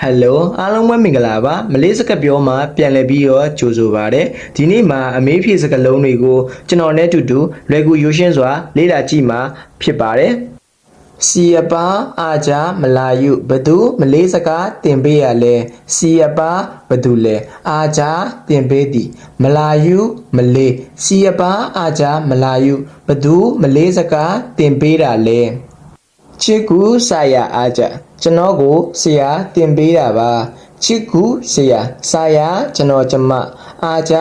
ဟယ်လိုအားလုံးပဲမင်္ဂလာပါမလေးစကပြောမှာပြန်လည်ပြီးတော့ကြိုဆိုပါရစေဒီနေ့မှာအမေးဖြေစကားလုံးတွေကိုကျွန်တော်နဲ့အတူတူလွယ်ကူရိုးရှင်းစွာ လေ့လာကြည့်မှာဖြစ်ပါတယ်စီယပါအာကြမလာယုဘသူမလေးစကားတင်ပေးရလဲစီယပါဘသူလဲအာကြတင်ပေးသည်မလာယုမလေးစီယပါအာကြမလာယုဘသူမလေးစကားတင်ပေးတာလဲချစ်ကူဆရာအားကြ ကျွန်တော်ကိုဆရာတင်ပေးတာပါချစ်ကူဆရာဆရာကျွန်တော်ကျမအားကြ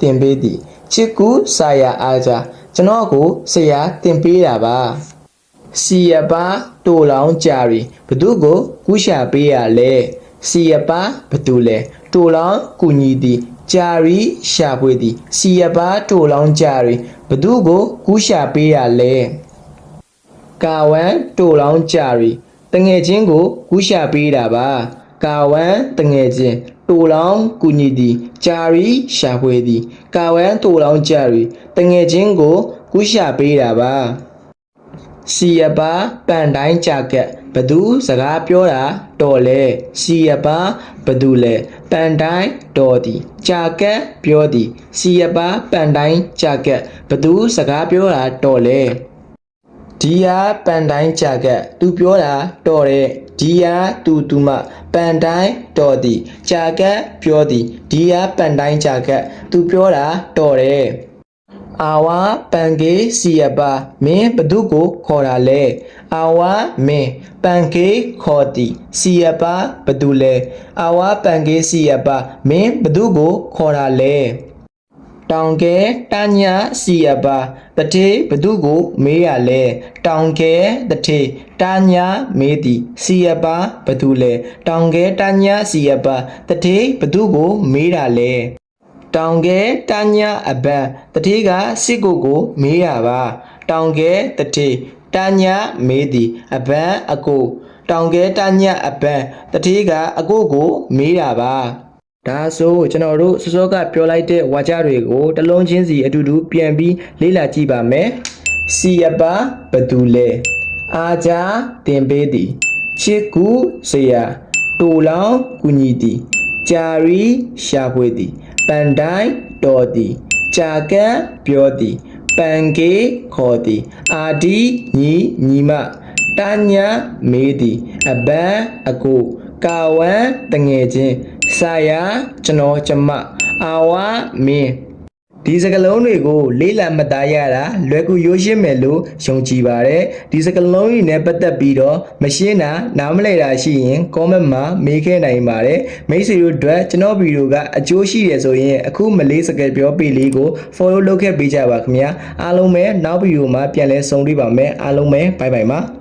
တင်ပေးသည်ချစ်ကူဆရာအားကြကျွန်တော်ကိုဆရာတင်ပေးတာပါစီရပါတူလောင်ကြရီဘသူကိုကူးရှာပေးရလဲစီရပါဘသူလဲတူလောင်ကူညီသည်ကြရီရှာဖွေသည်စီရပါတူလောင်ကြရီဘသူကိုကူးရှာပေးရလဲကာဝမ်တိုလောင်းကြရီ တငယ်ချင်းကိုကူးရှာပေးတာပါကာဝမ်တငယ်ချင်းတိုလောင်းကူညီသည်ဂျာရီရှာဖွေသည်ကာဝမ်တိုလောင်းကြရီတငယ်ချင်းကိုကူးရှာပေးတာပါစီယပါပန်တိုင်းကြကက်ဘသူစကားပြောတာတော်လဲစီယပါဘသူလဲပန်တိုင်းတော်သည်ကြကက်ပြောသည်စီယပါပန်တိုင်းကြကက်ဘသူစကားပြောတာတော်လဲ ဒီယာပန်တိုင်းကြကက်သူပြောတာတော်တဲ့ဒီယာသူသူမပန်တိုင်းတော်သည်ကြကက်ပြောသည်ဒီယာပန်တိုင်းကြကက်သူပြောတာတော်တဲ့အာဝါပန်ကေစီယပါမင်းဘသူကိုခေါ်တာလဲအာဝါမင်းပန်ကေခေါ်သည်စီယပါဘသူလဲအာဝါပန်ကေစီယပါမင်းဘသူကိုခေါ်တာလဲ တောင်ကဲတညာစီယပါတထေဘသူကိုမေးရလဲတောင်ကဲတထေတညာမေးသည်စီယပါဘသူလဲတောင်ကဲတညာစီယပါတထေဘသူကိုမေးတာလဲတောင်ကဲတညာအပန်တထေကစစ်ကိုကိုမေးရပါတောင်ကဲတထေတညာမေးသည်အပန်အကို တောင်ကဲတညာအပန်တထေကအကိုကိုမေးတာပါ ဒါဆိုကျွန်တော်တို့စောစောကပြောလိုက်တဲ့ဝါကြတွေကိုတစ်လုံးချင်းစီအတူတူပြန်ပြီးလေ့လာကြည့်ပါမယ်။စီယပါဘသူလဲအာကြတင်ပေးသည်ချစ်ကူဆရာတူလောင်ကူညီသည်ဂျာရီရှာဖွေသည်ပန်တိုင်းတော်သည်ဂျာကန်ပြောသည်ပန်ကေခေါ်သည်အာဒီညီညီမတညာမေးသည်အဘန်အကိုကာဝမ်တငယ်ချင်း ဆာယာကျွန်တော်ကျမအာဝါမင်းဒီစကလုံးတွေကိုလေးလာမှတ်သားရတာလွယ်ကူရိုးရှင်းမယ်လို့ယုံကြည်ပါတယ်ဒီစကလုံးတွေနဲ့ပတ်သက်ပြီးတော့မရှင်းတာနားမလည်တာရှိရင် comment မှာမေးခဲ့နိုင်ပါတယ်မိတ်ဆွေတို့အတွက်ကျွန်တော်ဗီဒီယိုကအကျိုးရှိတယ်ဆိုရင်အခုမလေးစကပြောပေလေးကို follow လုပ်ခဲ့ပေးကြပါခင်ဗျာအားလုံးပဲနောက်ဗီဒီယိုမှာပြန်လဲဆုံတွေ့ပါမယ်အားလုံးပဲ bye bye ပါ